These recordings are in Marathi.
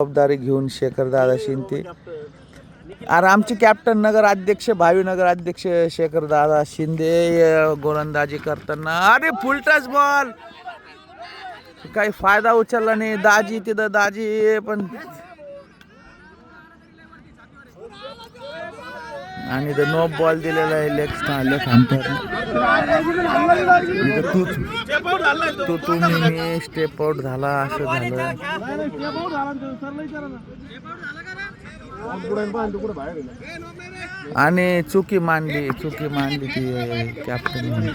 जबाबदारी घेऊन शेखर दादा शिंदे अरे आमचे कॅप्टन नगर अध्यक्ष भावी नगर अध्यक्ष शेखर दादा शिंदे गोलंदाजी करताना. अरे फुलटाच बॉल काही फायदा उचलला नाही. दाजी तिथं दाजी पण आणि तर नो बॉल दिलेला आहे लेग लेग अंपायर तू तू तू मी स्टेप आउट झाला असं झालं. आणि चुकी मांडली चुकी मांडली ती कॅप्टन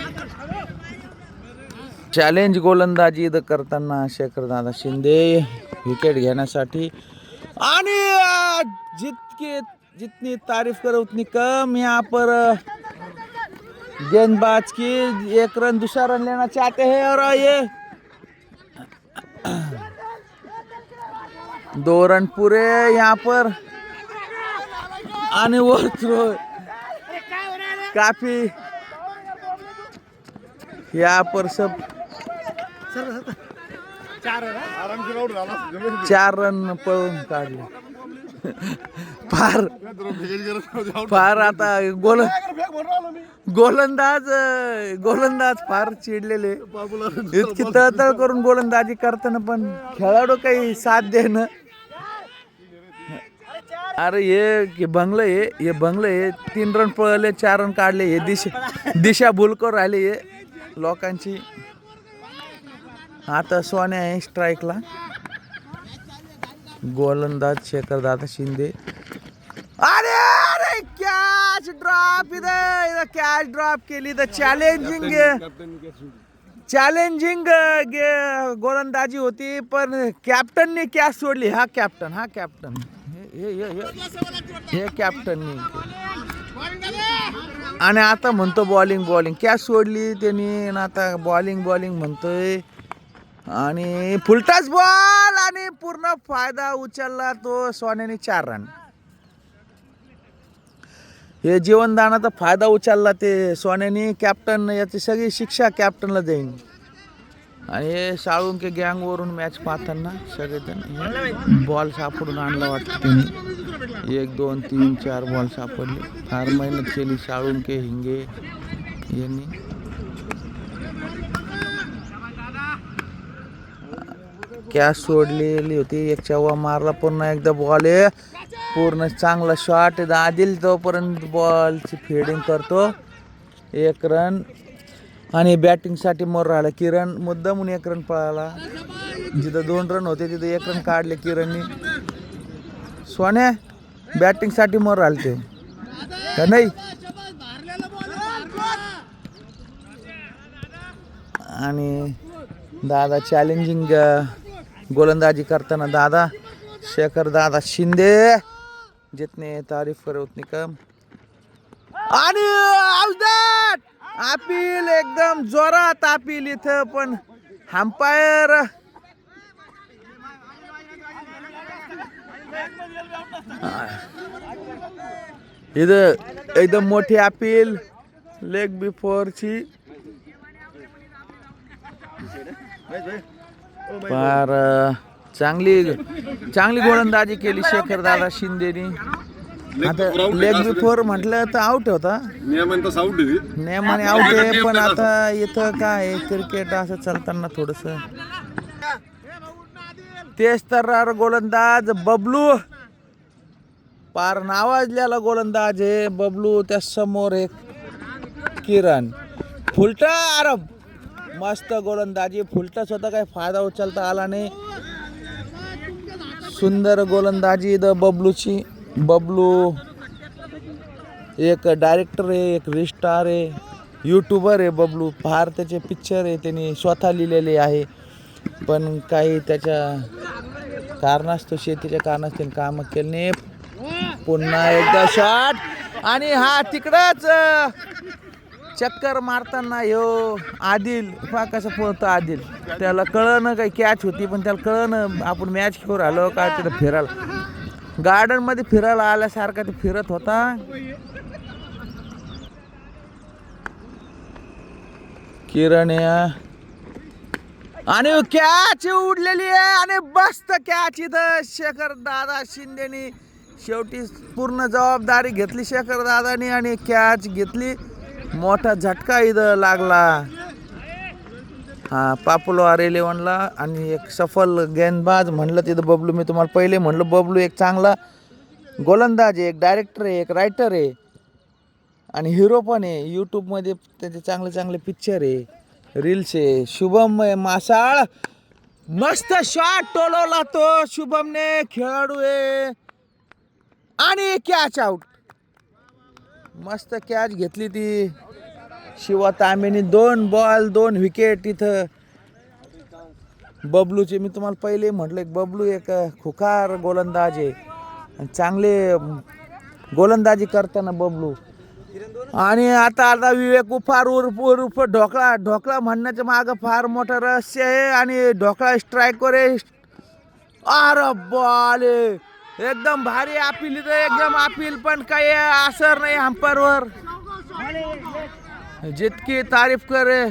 चॅलेंज गोलंदाजी इथं करताना शेखर दादा शिंदे विकेट घेण्यासाठी. आणि जितके जितनी तारीफ करो उतनी कम। यहाँ पर गेंदबाज की एक रन दूसरा रन लेना चाहते हैं। और ये दो रन पूरे यहाँ पर। आणि वर थ्रो काफी यहाँ पर सब चार रन। पळून काढले फार फार आता गोल गोलंदाज गोलंदाज फार चिडलेले. इतकी तळतळ करून गोलंदाजी करताना पण खेळाडू काही साथ देणं. अरे हे बंगलं हे हे बंगलं हे तीन रन पळले चार रन काढले हे दिशा दिशा भूलकर राहिले हे लोकांची. आता सोन्या आहे स्ट्राईकला गोलंदाज शेखर दादा शिंदे. अरे अरे कॅच ड्रॉप इथं इथं कॅच ड्रॉप केली तर चॅलेंजिंग चॅलेंजिंग गोलंदाजी होती पण कॅप्टनने कॅच सोडली. हा कॅप्टन हा कॅप्टन हे हे हे हे कॅप्टननी आणि आता म्हणतो बॉलिंग बॉलिंग कॅच सोडली त्यांनी आणि आता बॉलिंग बॉलिंग म्हणतोय. आणि फुलटाच बॉल आणि पूर्ण फायदा उचलला तो सोन्याने चार रन. हे जीवनदानाचा फायदा उचलला ते सोन्याने. कॅप्टन याची सगळी शिक्षा कॅप्टनला देईन. आणि हे साळुंके गँगवरून मॅच पाहताना सगळेजण बॉल सापडून आणला वाटतं त्यांनी. एक दोन तीन चार बॉल सापडले. फार मेहनत केली साळुंके हिंगे यांनी. कॅच सोडलेली होती. एक चव्हा मारला पूर्ण एकदा बॉल आहे. पूर्ण चांगला शॉट आदिल तोपर्यंत बॉलची फिल्डिंग करतो. एक रन आणि बॅटिंगसाठी मोर राहिला. किरण मुद्दामून एक रन पळाला. जिथं दोन रन होते तिथं एक रन काढले किरणनी. सोन्या बॅटिंगसाठी मोर राहिले ते. का नाही? आणि दादा चॅलेंजिंग गोलंदाजी करताना दादा शेखर दादा शिंदे. जितने तारीफ करे उतनी कम. आणि आउट अपील एकदम जोरात अपील इथं पण हम्पायर इथं एकदम मोठी अपील लेग बिफोरची फार अं, चांगली चांगली गोलंदाजी केली शेखर दादा शिंदेनी. आता लेग बिफोर म्हटलं तर आउट होता. नियमन आउट नेमाने आउट आहे. पण आता इथं काय क्रिकेट असं चालताना थोडस. तेच तर रार गोलंदाज बबलू. पार नावाजलेला गोलंदाज आहे बबलू त्या समोर एक किरण. फुलटा अरब मस्त गोलंदाजी. फुलटा स्वतः काही फायदा उचलता आला नाही. सुंदर गोलंदाजी द बबलूची. बबलू एक डायरेक्टर आहे एक रिस्टार आहे. यूट्यूबर आहे बबलू. फार त्याचे पिक्चर आहे त्यांनी स्वतः लिहिलेले आहे. पण काही त्याच्या कारणास्तव शेतीच्या कारणास्तव कामं केले नाही पुन्हा एकदा शॉट आणि हा तिकडंच. चक्कर मारताना ह्यो आदिल पहा कसं पळतो आदिल. त्याला कळणं काही कॅच होती पण त्याला कळणं आपण मॅच खेळून आलो काय तिथं फिरायला. गार्डनमध्ये फिरायला आल्यासारखा ते फिरत होता. किरण या आणि कॅच उडलेली आहे आणि बसत कॅच इथं शेखर दादा शिंदेनी. शेवटी पूर्ण जबाबदारी घेतली शेखर दादानी आणि कॅच घेतली. मोठा झटका इथं लागला. हा आर इलेव्हनला आणि एक सफल गेंदबाज म्हणलं तिथं बबलू मी तुम्हाला पहिले म्हणलं बबलू एक चांगला गोलंदाज आहे एक डायरेक्टर आहे एक रायटर आहे. आणि हिरो पण आहे. यूट्यूबमध्ये त्याचे चांगले चांगले पिक्चर आहे. रील्स आहे. शुभम आहे मासाळ. मस्त शॉट टोलवला तो. शुभमने खेळाडू आहे. आणि कॅच आउट मस्त कॅच घेतली ती. शिवा तांबेनी दोन बॉल दोन विकेट इथं. बबलूचे मी तुम्हाला पहिले म्हटलं एक बबलू एक खुकार गोलंदाज. आहे आणि चांगले गोलंदाजी करताना बबलू. आणि आता आता विवेक उफार उर्फ उर्फ ढोकळा ढोकळा म्हणण्याच्या मागं फार मोठं रहस्य आहे. आणि ढोकळा स्ट्राईकवर आहे. अरे बॉल! एकदम भारी अपील इथं एकदम अपील पण काही असर नाही हंपरवर जितकी तारीफ करे.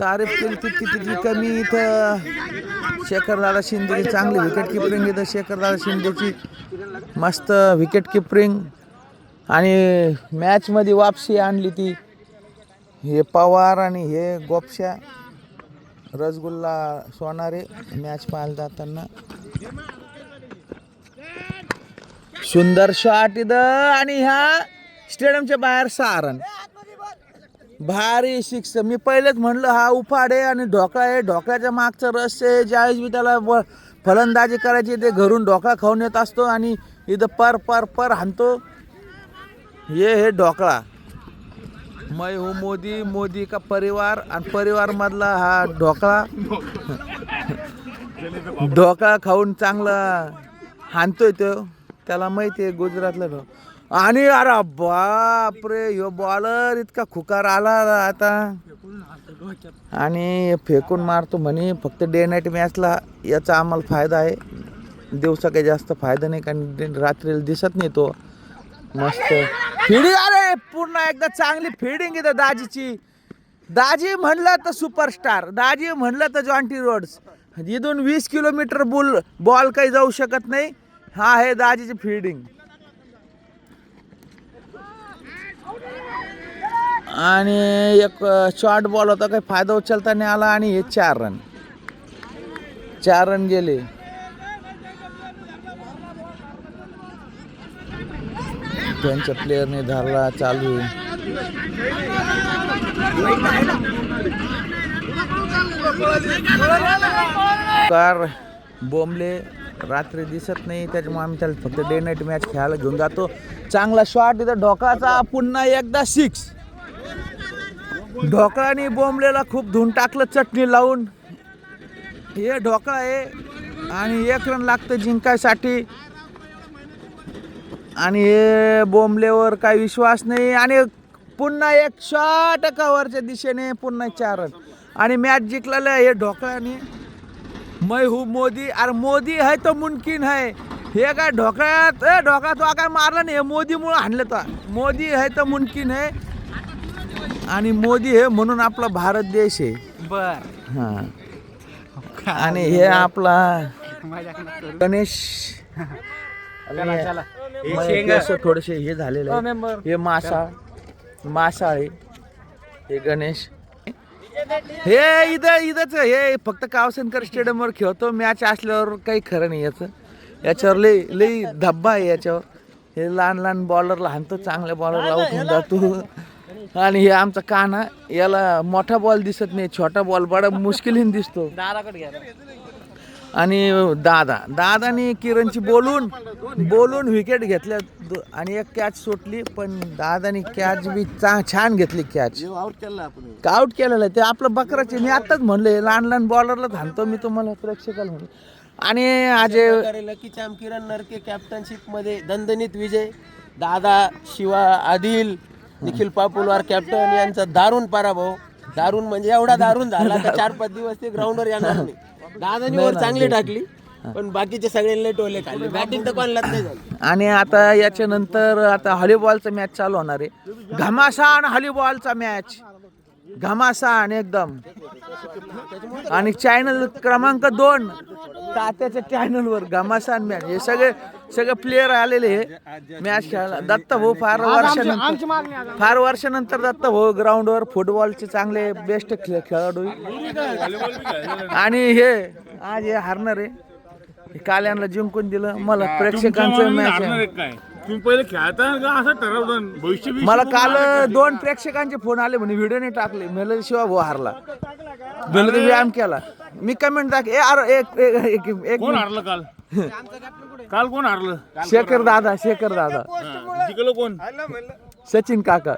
तारीफ केली तितकी तितकी कमी इथं. शेखरदादा शिंदेची चांगली विकेट किपरिंग इथं शेखरदादा शिंदेची मस्त विकेट किपरिंग आणि मॅचमध्ये वापसी आणली ती. हे पवार आणि हे गोपशा रसगुल्ला सोनारे मॅच पाहायला जाताना. सुंदर शॉट इथं आणि ह्या स्टेडियमच्या बाहेर सहा रन भारी सिक्स मी पहिलेच म्हणलं हा उफाड आहे आणि ढोकळा आहे. ढोकळ्याच्या मागचं रस आहे ज्यावेळेस मी त्याला फलंदाजी करायची ते घरून ढोकळा खाऊन येत असतो आणि इथं पर पर पर हाणतो. ये हे ढोकळा. मै हो मोदी मोदी का परिवार आणि परिवार मधला हा ढोकळा. ढोकळा खाऊन चांगला हाणतोय तो. त्याला माहिती आहे गुजरातला आणि अरे बापरे ह्यो बॉलर इतका खुकार आला आता. आणि फेकून मारतो म्हणे फक्त डे नाईट मॅचला याचा आम्हाला फायदा आहे. दिवसा काही जास्त फायदा नाही कारण रात्रीला दिसत नाही तो. मस्त. फिडिंग अरे पुन्हा एकदा चांगली फिडिंग इथं दाजीची. दाजी म्हणलं तर सुपरस्टार दाजी म्हणलं तर जॉन्टी रोड्स इथून वीस किलोमीटर बुल बॉल काही जाऊ शकत नाही. हा आहे दाजीची फिल्डिंग आणि एक शॉर्ट बॉल होता काही फायदा उचलता नाही आला आणि हे चार रन चार रन गेले. त्यांच्या प्लेअरने धरला चालू. कार बोंबले. रात्री दिसत नाही त्याच्यामुळे आम्ही त्याला फक्त डे नाईट मॅच खेळायला घेऊन जातो. चांगला शॉट तिथं ढोकळाचा पुन्हा एकदा सिक्स ढोकळाने बोंबलेला खूप धुवून टाकलं चटणी लावून. हे ढोकळा आहे आणि एक रन लागतं जिंकायसाठी. आणि हे बोंबलेवर काही विश्वास नाही. आणि पुन्हा एक शॉट कवरच्या दिशेने पुन्हा चार रन आणि मॅच जिंकलेलं आहे हे ढोकळाने. मैं हूँ मोदी अरे मोदी है तो मुमकिन है। हे काय ढोकळ्यात ए ढोकळा तो काय मारला नाही हे मोदीमुळं हाणलं तो। मोदी है तो मुमकिन है। आणि मोदी हे म्हणून आपला भारत देश आहे बर। हां। आणि हे आपला गणेश। थोडेसे हे झालेले आहे. हे मासाळ मासाळ आहे. हे गणेश. हे इथं इथंच हे फक्त कावसेनकर स्टेडियमवर खेळतो. मॅच असल्यावर काही खरं नाही याचं. याच्यावर लई लई धब्बा आहे याच्यावर. हे लहान लहान बॉलरला हाणतो चांगल्या बॉलरला उठून जातो. आणि हे आमचा काना याला मोठा बॉल दिसत नाही छोटा बॉल बडा मुश्किलीने दिसतो. आणि दादा दादानी किरणची बोलून बोलून विकेट घेतल्या. आणि एक कॅच सुटली पण दादानी कॅच बी चा छान घेतली कॅच आउट केला आपण. आउट केलेलं आहे? ते आपलं बकराचे मी आत्ताच म्हणलं लहान लहान बॉलरला थांबतो मी तुम्हाला प्रेक्षकाला म्हणलं आणि अजय लकी चॅम्प किरण नरके कॅप्टनशिपमध्ये दणदणीत विजय. दादा शिवा आदिल निखिल पापुलवार कॅप्टन यांचा दारुण पराभव. दारुण म्हणजे एवढा दारुण झाला चार पाच दिवस ते ग्राउंडवर येणार नाही. दादानी वर चांगली टाकली पण बाकीचे सगळ्यांना टोले खाल्ले. बॅटिंग तर कोणालाच नाही झाली. आणि आता याच्यानंतर आता हॉलीबॉलचा मॅच चालू होणार आहे. घमासान हॉलीबॉलचा मॅच घमासान एकदम. आणि चॅनल क्रमांक दोन. तात्याच्या चॅनलवर घमासान मॅच हे सगळे सगळे प्लेयर आलेले हे. मॅच खेळायला. दत्त भाऊ फार वर्षानंतर फार वर्षानंतर दत्त भाऊ ग्राउंडवर फुटबॉलचे चांगले बेस्ट खेळाडू. आणि हे आज हे हारणार. आहे हे काल यांना जिंकून दिलं. मला प्रेक्षकांचं मॅच तुम्ही पहिले खेळता का असं ठरवलं भविष्य मला काल दोन प्रेक्षकांचे फोन आले म्हणे व्हिडिओ नाही टाकले. म्हणलं शिवा भाऊ हारला. म्हणलं ते व्यायाम केला. मी कमेंट टाक ए अरे एक एक एक एक कोण हारलं काल? काल कोण हारलं? शेखर दादा शेखर दादा. जिंकलं कोण? सचिन काका.